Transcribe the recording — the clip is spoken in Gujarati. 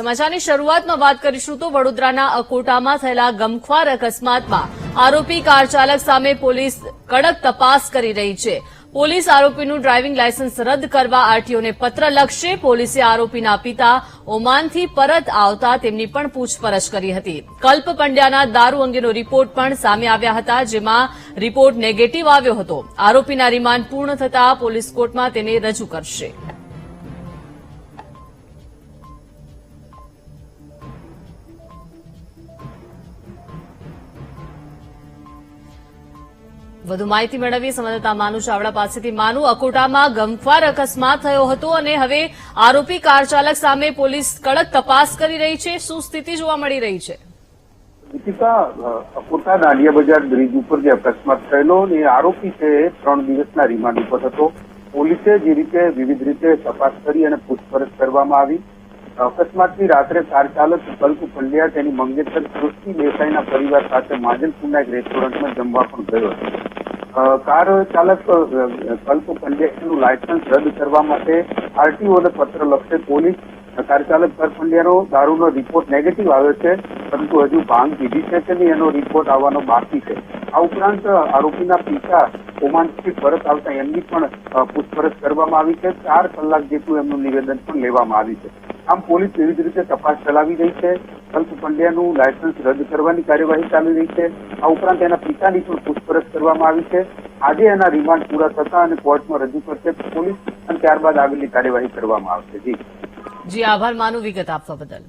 સમાચારની શરૂઆતમાં વાત કરીશું તો વડોદરાના અકોટામાં થયેલા ગમખ્વાર અકસ્માતમાં આરોપી કાર ચાલક સામે પોલીસ કડક તપાસ કરી રહી છે. પોલીસ આરોપીનું ડ્રાઇવિંગ લાયસન્સ રદ કરવા આરટીઓને પત્ર લખશે. પોલીસે આરોપીના પિતા ઓમાનથી પરત આવતા તેમની પણ પૂછપરછ કરી હતી. કલ્પ પંડ્યાના દારૂ અંગેનો રિપોર્ટ પણ સામે આવ્યા હતા, જેમાં રિપોર્ટ નેગેટિવ આવ્યો હતો. આરોપીના રિમાન્ડ પૂર્ણ થતા પોલીસ કોર્ટમાં તેને રજૂ કરશે. વધુ માહિતી મેળવીએ સંવાદદાતા માનુ ચાવડા પાસેથી. માનુ, અકોટામાં ગમફાર અકસ્માત થયો હતો અને હવે આરોપી કાર ચાલક સામે પોલીસ કડક તપાસ કરી રહી છે. શું સ્થિતિ જોવા મળી રહી છે? દીપિકા અકોટા દાંડિયા બજાર બ્રિજ ઉપર જે અકસ્માત થયેલો અને આરોપી છે ત્રણ દિવસના રિમાન્ડ ઉપર હતો. પોલીસે જે રીતે વિવિધ રીતે તપાસ કરી અને પૂછપરછ કરવામાં આવી. અકસ્માતની રાત્રે કાર ચાલક કલ્પુ પંડ્યા તેની મંગેતર સૃષ્ટિ દેસાઈના પરિવાર સાથે માજલપુરના એક રેસ્ટોરન્ટમાં જમવા પણ ગયો હતો. કાર ચાલક કલ્પ પંડ્યાનું લાયસન્સ રદ કરવા માટે આરટીઓને પત્ર લખશે પોલીસ. કાર ચાલક કલ્પ પંડ્યાનો દારૂનો રિપોર્ટ નેગેટિવ આવ્યો છે, પરંતુ હજુ ભાંગ પીધી છે કે નહીં એનો રિપોર્ટ આવવાનો બાકી છે. આ ઉપરાંત આરોપીના પિતા ઓમાનથી પરત આવતા એમની પણ પૂછપરછ કરવામાં આવી છે. ચાર કલાક જેટલું એમનું નિવેદન પણ લેવામાં આવ્યું છે. આમ પોલીસ વિવિધ રીતે તપાસ ચલાવી રહી છે. કલ્પ પંડ્યાનું લાયસન્સ રદ કરવાની કાર્યવાહી ચાલી રહી છે. આ ઉપરાંત એના પિતાની પણ પૂછપરછ કરવામાં આવી છે. આજે એના રિમાન્ડ પૂરા થતા અને કોર્ટમાં રજૂ કરશે પોલીસ અને ત્યારબાદ આગળની કાર્યવાહી કરવામાં આવશે. જી. જી, આભાર માનું વિગત આપવા બદલ.